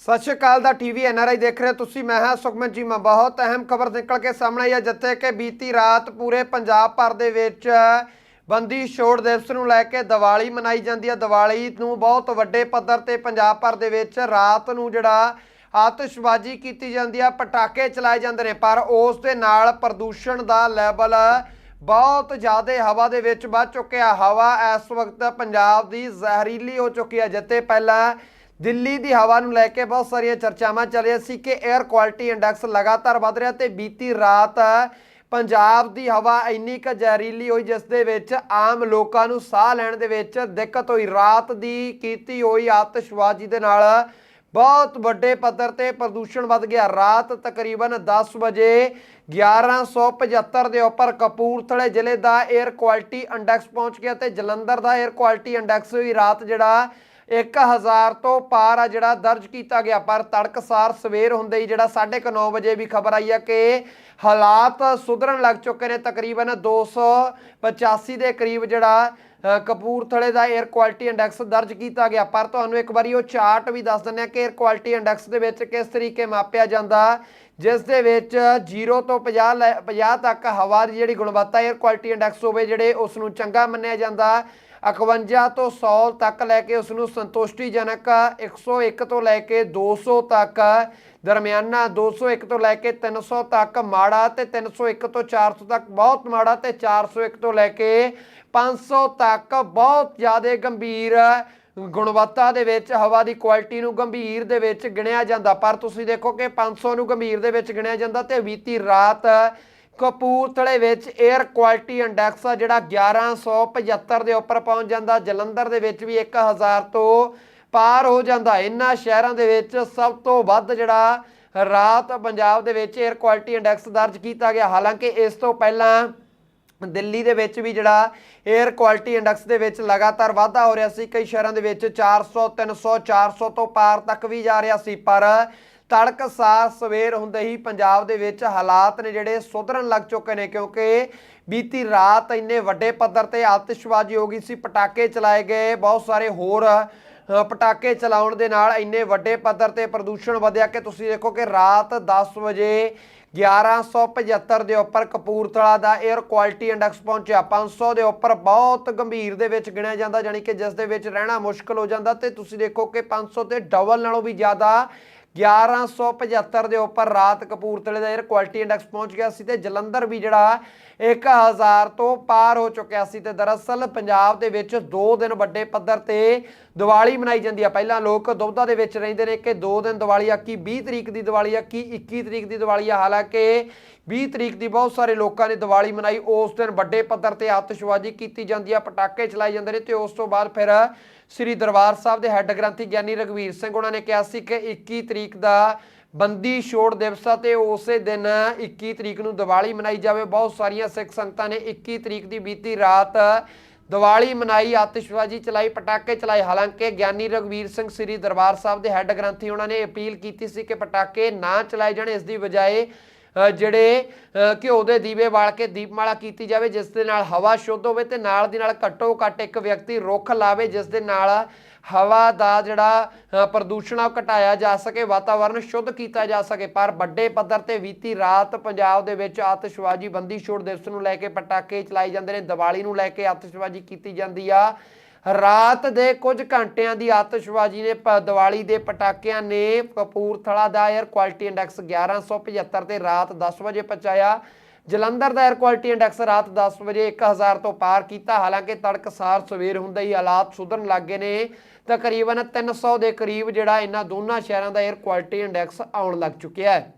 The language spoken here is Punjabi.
ਸਤਿ ਸ਼੍ਰੀ ਅਕਾਲ ਦਾ ਟੀਵੀ ਐਨਆਰਆਈ ਦੇਖ ਰਹੇ ਹੋ ਤੁਸੀਂ, ਮੈਂ ਹਾਂ ਸੁਖਮਨ ਚੀਮਾ ਬਹੁਤ ਅਹਿਮ ਖਬਰ ਨਿਕਲ ਕੇ ਸਾਹਮਣੇ ਆਈ ਹੈ, ਜਿੱਥੇ ਕਿ ਬੀਤੀ ਰਾਤ ਪੂਰੇ ਪੰਜਾਬ ਭਰ ਦੇ ਵਿੱਚ ਬੰਦੀ ਛੋੜ ਦਿਵਸ ਨੂੰ ਲੈ ਕੇ ਦੀਵਾਲੀ ਮਨਾਈ ਜਾਂਦੀ ਹੈ। ਦੀਵਾਲੀ ਨੂੰ ਬਹੁਤ ਵੱਡੇ ਪੱਧਰ ਤੇ ਪੰਜਾਬ ਭਰ ਦੇ ਵਿੱਚ ਰਾਤ ਨੂੰ ਜਿਹੜਾ ਆਤਿਸ਼ਬਾਜ਼ੀ ਕੀਤੀ ਜਾਂਦੀ ਹੈ, ਪਟਾਕੇ ਚਲਾਏ ਜਾਂਦੇ ਨੇ, ਪਰ ਉਸ ਦੇ ਨਾਲ ਪ੍ਰਦੂਸ਼ਣ ਦਾ ਲੈਵਲ ਬਹੁਤ ਜ਼ਿਆਦਾ ਹਵਾ ਦੇ ਵਿੱਚ ਵੱਧ ਚੁੱਕਿਆ ਹਵਾ ਇਸ ਵਕਤ ਪੰਜਾਬ ਦੀ ਜ਼ਹਿਰੀਲੀ ਹੋ ਚੁੱਕੀ ਹੈ, ਜਿੱਥੇ ਪਹਿਲਾਂ ਦਿੱਲੀ ਦੀ ਹਵਾ ਨੂੰ ਲੈ ਕੇ ਬਹੁਤ ਸਾਰੀਆਂ ਚਰਚਾਵਾਂ ਚੱਲ ਰਹੀਆਂ ਸੀ ਕਿ 에ਅਰ ਕੁਆਲਿਟੀ ਇੰਡੈਕਸ ਲਗਾਤਾਰ ਵਧ ਰਿਹਾ ਤੇ ਬੀਤੀ ਰਾਤ ਪੰਜਾਬ ਦੀ ਹਵਾ ਇੰਨੀ ਕੁ ਜ਼ਹਿਰੀਲੀ ਹੋਈ ਜਿਸ ਦੇ ਵਿੱਚ ਆਮ ਲੋਕਾਂ ਨੂੰ ਸਾਹ ਲੈਣ ਦੇ ਵਿੱਚ ਦਿੱਕਤ ਹੋਈ। ਰਾਤ ਦੀ ਕੀਤੀ ਹੋਈ ਆਤਸ਼ਬਾਜ਼ੀ ਦੇ ਨਾਲ ਬਹੁਤ ਵੱਡੇ ਪੱਧਰ ਤੇ ਪ੍ਰਦੂਸ਼ਣ ਵੱਧ ਗਿਆ। ਰਾਤ ਤਕਰੀਬਨ 10 ਵਜੇ 1175 ਦੇ ਉੱਪਰ ਕਪੂਰਥਲੇ ਜ਼ਿਲ੍ਹੇ ਦਾ 에ਅਰ ਕੁਆਲਿਟੀ ਇੰਡੈਕਸ ਪਹੁੰਚ ਗਿਆ ਤੇ ਜਲੰਧਰ ਦਾ 에ਅਰ ਕੁਆਲਿਟੀ ਇੰਡੈਕਸ ਵੀ ਰਾਤ ਜਿਹੜਾ 1000 ਤੋਂ ਪਾਰ ਆ ਜਿਹੜਾ ਦਰਜ ਕੀਤਾ ਗਿਆ, ਪਰ ਤੜਕਸਾਰ ਸਵੇਰ ਹੁੰਦੇ ਹੀ ਜਿਹੜਾ 9:30 ਵਜੇ ਵੀ ਖਬਰ ਆਈ ਆ ਕਿ ਹਾਲਾਤ ਸੁਧਰਨ ਲੱਗ ਚੁੱਕੇ ਨੇ ਤਕਰੀਬਨ 285 ਦੇ ਕਰੀਬ ਜਿਹੜਾ ਕਪੂਰਥਲੇ ਦਾ 에ਅਰ ਕੁਆਲਿਟੀ ਇੰਡੈਕਸ ਦਰਜ ਕੀਤਾ ਗਿਆ। ਪਰ ਤੁਹਾਨੂੰ ਇੱਕ ਵਾਰੀ ਉਹ ਚਾਰਟ ਵੀ ਦੱਸ ਦਿੰਦੇ ਆ ਕਿ 에ਅਰ ਕੁਆਲਿਟੀ ਇੰਡੈਕਸ ਦੇ ਵਿੱਚ ਕਿਸ ਤਰੀਕੇ ਮਾਪਿਆ ਜਾਂਦਾ, ਜਿਸ ਦੇ ਵਿੱਚ 0 ਤੋਂ 50 50 ਤੱਕ ਹਵਾ ਦੀ ਜਿਹੜੀ ਗੁਣਵੱਤਾ 에ਅਰ ਕੁਆਲਿਟੀ ਇੰਡੈਕਸ ਹੋਵੇ, ਜਿਹੜੇ ਉਸ ਨੂੰ ਚੰਗਾ ਮੰਨਿਆ ਜਾਂਦਾ 51 ਤੋਂ 100 ਤੱਕ ਲੈ ਕੇ ਉਸ ਨੂੰ ਸੰਤੁਸ਼ਟੀਜਨਕ 101 ਤੋਂ ਲੈ ਕੇ 200 ਤੱਕ, ਦਰਮਿਆਨਾ 201 ਤੋਂ ਲੈ ਕੇ 300 ਤੱਕ, ਮਾੜਾ ਤੇ 301 ਤੋਂ 400 ਤੱਕ, ਬਹੁਤ ਮਾੜਾ ਤੇ 401 ਤੋਂ ਲੈ ਕੇ 500 ਤੱਕ, ਬਹੁਤ ਜ਼ਿਆਦਾ ਗੰਭੀਰ ਗੁਣਵੱਤਾ ਦੇ ਵਿੱਚ, ਹਵਾ ਦੀ ਕੁਆਲਿਟੀ ਨੂੰ ਗੰਭੀਰ ਦੇ ਵਿੱਚ ਗਿਣਿਆ ਜਾਂਦਾ। ਪਰ ਤੁਸੀਂ ਦੇਖੋ ਕਿ 500 ਨੂੰ ਗੰਭੀਰ ਦੇ ਵਿੱਚ ਗਿਣਿਆ ਜਾਂਦਾ ਤੇ ਬੀਤੀ ਰਾਤ ਕਪੂਰਥਲੇ ਵਿੱਚ 에ਅਰ ਕੁਆਲਿਟੀ ਇੰਡੈਕਸ ਆ ਜਿਹੜਾ 1175 ਦੇ ਉੱਪਰ ਪਹੁੰਚ ਜਾਂਦਾ, ਜਲੰਧਰ ਦੇ ਵਿੱਚ ਵੀ 1000 ਤੋਂ ਪਾਰ ਹੋ ਜਾਂਦਾ। ਇਹਨਾਂ ਸ਼ਹਿਰਾਂ ਦੇ ਵਿੱਚ ਸਭ ਤੋਂ ਵੱਧ ਜਿਹੜਾ ਰਾਤ ਪੰਜਾਬ ਦੇ ਵਿੱਚ 에ਅਰ ਕੁਆਲਿਟੀ ਇੰਡੈਕਸ ਦਰਜ ਕੀਤਾ ਗਿਆ। ਹਾਲਾਂਕਿ ਇਸ ਤੋਂ ਪਹਿਲਾਂ ਦਿੱਲੀ ਦੇ ਵਿੱਚ ਵੀ ਜਿਹੜਾ 에ਅਰ ਕੁਆਲਿਟੀ ਇੰਡੈਕਸ ਦੇ ਵਿੱਚ ਲਗਾਤਾਰ ਵਾਧਾ ਹੋ ਰਿਹਾ ਸੀ। ਕਈ ਸ਼ਹਿਰਾਂ ਦੇ ਵਿੱਚ 400 300 400 ਤੋਂ ਪਾਰ ਤੱਕ ਵੀ ਜਾ ਰਿਹਾ ਸੀ, ਪਰ ਤੜਕਸਾਰ ਸਵੇਰ ਹੁੰਦੇ ਹੀ ਪੰਜਾਬ ਦੇ ਵਿੱਚ ਹਾਲਾਤ ਨੇ ਜਿਹੜੇ ਸੁਧਰਨ ਲੱਗ ਚੁੱਕੇ ਨੇ ਕਿਉਂਕਿ ਬੀਤੀ ਰਾਤ ਇੰਨੇ ਵੱਡੇ ਪੱਧਰ ਤੇ ਆਤਿਸ਼ਬਾਜ਼ੀ ਹੋ ਗਈ ਸੀ, ਪਟਾਕੇ ਚਲਾਏ ਗਏ, ਬਹੁਤ ਸਾਰੇ ਹੋਰ ਪਟਾਕੇ ਚਲਾਉਣ ਦੇ ਨਾਲ ਇੰਨੇ ਵੱਡੇ ਪੱਧਰ ਤੇ ਪ੍ਰਦੂਸ਼ਣ ਵਧਿਆ ਕਿ ਤੁਸੀਂ ਦੇਖੋ ਕਿ ਰਾਤ 10 ਵਜੇ 1175 ਦੇ ਉੱਪਰ ਕਪੂਰਥਲਾ ਦਾ 에ਅਰ ਕੁਆਲਿਟੀ ਇੰਡੈਕਸ ਪਹੁੰਚਿਆ 500 ਦੇ ਉੱਪਰ ਬਹੁਤ ਗੰਭੀਰ ਦੇ ਵਿੱਚ ਗਿਣਿਆ ਜਾਂਦਾ ਜਾਨੀ ਕਿ ਜਿਸ ਦੇ ਵਿੱਚ ਰਹਿਣਾ ਮੁਸ਼ਕਲ ਹੋ ਜਾਂਦਾ ਤੇ ਤੁਸੀਂ ਦੇਖੋ ਕਿ 500 ਤੇ ਡਬਲ ਨਾਲੋਂ ਵੀ ਜ਼ਿਆਦਾ 1175 ਦੇ ਉੱਪਰ ਰਾਤ ਕਪੂਰਥਲੇ ਦਾ 에ਅਰ ਕੁਆਲਿਟੀ ਇੰਡੈਕਸ ਪਹੁੰਚ ਗਿਆ ਸੀ ਤੇ ਜਲੰਧਰ ਵੀ ਜਿਹੜਾ 1000 ਤੋਂ ਪਾਰ ਹੋ ਚੁੱਕਿਆ ਸੀ ਤੇ ਦਰਅਸਲ ਪੰਜਾਬ ਦੇ ਵਿੱਚ 2 ਦਿਨ ਵੱਡੇ ਪੱਧਰ ਤੇ ਦੀਵਾਲੀ ਮਨਾਈ ਜਾਂਦੀ ਆ। ਪਹਿਲਾਂ ਲੋਕ ਦੁਬਦਾ ਦੇ ਵਿੱਚ ਰਹਿੰਦੇ ਨੇ ਕਿ 2 ਦਿਨ ਦੀਵਾਲੀ ਆ, ਕੀ 20 ਤਰੀਕ ਦੀ ਦੀਵਾਲੀ ਆ, ਕੀ 21 ਤਰੀਕ ਦੀ ਦੀਵਾਲੀ ਆ। ਹਾਲਾਂਕਿ 20 ਤਰੀਕ ਦੀ ਬਹੁਤ ਸਾਰੇ ਲੋਕਾਂ ਨੇ ਦੀਵਾਲੀ ਮਨਾਈ। ਉਸ ਦਿਨ ਵੱਡੇ ਪੱਧਰ ਤੇ ਆਤਿਸ਼ਬਾਜ਼ੀ ਕੀਤੀ ਜਾਂਦੀ ਆ, ਪਟਾਕੇ ਚਲਾਏ ਜਾਂਦੇ ਨੇ ਤੇ ਉਸ ਤੋਂ ਬਾਅਦ ਫਿਰ ਸ੍ਰੀ ਦਰਬਾਰ ਸਾਹਿਬ ਦੇ ਹੈੱਡ ਗ੍ਰੰਥੀ ਗਿਆਨੀ ਰਗਵੀਰ ਸਿੰਘ ਉਹਨਾਂ ਨੇ ਕਿਹਾ ਸੀ ਕਿ 21 ਤਰੀਕ ਦਾ ਬੰਦੀ ਛੋੜ ਦਿਵਸ ਆ ਤੇ ਉਸੇ ਦਿਨ 21 ਤਰੀਕ ਨੂੰ ਦੀਵਾਲੀ ਮਨਾਈ ਜਾਵੇ। ਬਹੁਤ ਸਾਰੀਆਂ ਸਿੱਖ ਸੰਗਤਾਂ ਨੇ 21 ਤਰੀਕ ਦੀ ਬੀਤੀ ਰਾਤ ਦੀਵਾਲੀ ਮਨਾਈ, ਆਤਿਸ਼ਬਾਜ਼ੀ ਚਲਾਈ, ਪਟਾਕੇ ਚਲਾਏ। ਹਾਲਾਂਕਿ ਗਿਆਨੀ ਰਗਵੀਰ ਸਿੰਘ ਸ੍ਰੀ ਦਰਬਾਰ ਸਾਹਿਬ ਦੇ ਹੈੱਡ ਗ੍ਰੰਥੀ ਉਹਨਾਂ ਨੇ ਅਪੀਲ ਕੀਤੀ ਸੀ ਕਿ ਪਟਾਕੇ ਨਾ ਚਲਾਏ ਜਾਣ। ਇਸ ਦੀ ਬਜਾਏ ਜਿਹੜੇ ਘਿਓ ਦੇ ਦੀਵੇ ਬਾਲ ਕੇ ਦੀਪਮਾਲਾ ਕੀਤੀ ਜਾਵੇ, ਜਿਸ ਦੇ ਨਾਲ ਹਵਾ ਸ਼ੁੱਧ ਹੋਵੇ ਤੇ ਨਾਲ ਦੀ ਨਾਲ ਘੱਟੋ ਘੱਟ ਇੱਕ ਵਿਅਕਤੀ ਰੁੱਖ ਲਾਵੇ, ਜਿਸ ਦੇ ਨਾਲ ਹਵਾ ਦਾ ਜਿਹੜਾ ਪ੍ਰਦੂਸ਼ਣ ਆ ਉਹ ਘਟਾਇਆ ਜਾ ਸਕੇ ਵਾਤਾਵਰਣ ਸ਼ੁੱਧ ਕੀਤਾ ਜਾ ਸਕੇ। ਪਰ ਵੱਡੇ ਪੱਧਰ ਤੇ ਬੀਤੀ ਰਾਤ ਪੰਜਾਬ ਦੇ ਵਿੱਚ ਆਤਿਸ਼ਬਾਜ਼ੀ, ਬੰਦੀ ਛੋੜ ਦਿਵਸ ਨੂੰ ਲੈ ਕੇ ਪਟਾਕੇ ਚਲਾਏ ਜਾਂਦੇ ਨੇ, ਦੀਵਾਲੀ ਨੂੰ ਲੈ ਕੇ ਆਤਿਸ਼ਬਾਜ਼ੀ ਕੀਤੀ ਜਾਂਦੀ ਆ। ਰਾਤ ਦੇ ਕੁਝ ਘੰਟਿਆਂ ਦੀ ਆਤਿਸ਼ਬਾਜ਼ੀ ਨੇ ਦੀਵਾਲੀ ਦੇ ਪਟਾਕਿਆਂ ਨੇ ਕਪੂਰਥਲਾ ਦਾ 에ਅਰ ਕੁਆਲਿਟੀ ਇੰਡੈਕਸ 1175 ਤੇ ਰਾਤ 10 ਵਜੇ ਪਹੁੰਚਾਇਆ। ਜਲੰਧਰ ਦਾ 에ਅਰ ਕੁਆਲਿਟੀ ਇੰਡੈਕਸ ਰਾਤ 10 ਵਜੇ 1000 ਤੋਂ ਪਾਰ ਕੀਤਾ। ਹਾਲਾਂਕਿ ਤੜਕ ਸਾਰ ਸਵੇਰ ਹੁੰਦਾ ਹੀ ਹਾਲਾਤ ਸੁਧਰਨ ਲੱਗੇ ਨੇ। ਤਕਰੀਬਨ 300 ਦੇ ਕਰੀਬ ਜਿਹੜਾ ਇਹਨਾਂ ਦੋਨਾਂ ਸ਼ਹਿਰਾਂ ਦਾ 에ਅਰ ਕੁਆਲਿਟੀ ਇੰਡੈਕਸ ਆਉਣ ਲੱਗ ਚੁੱਕਿਆ ਹੈ।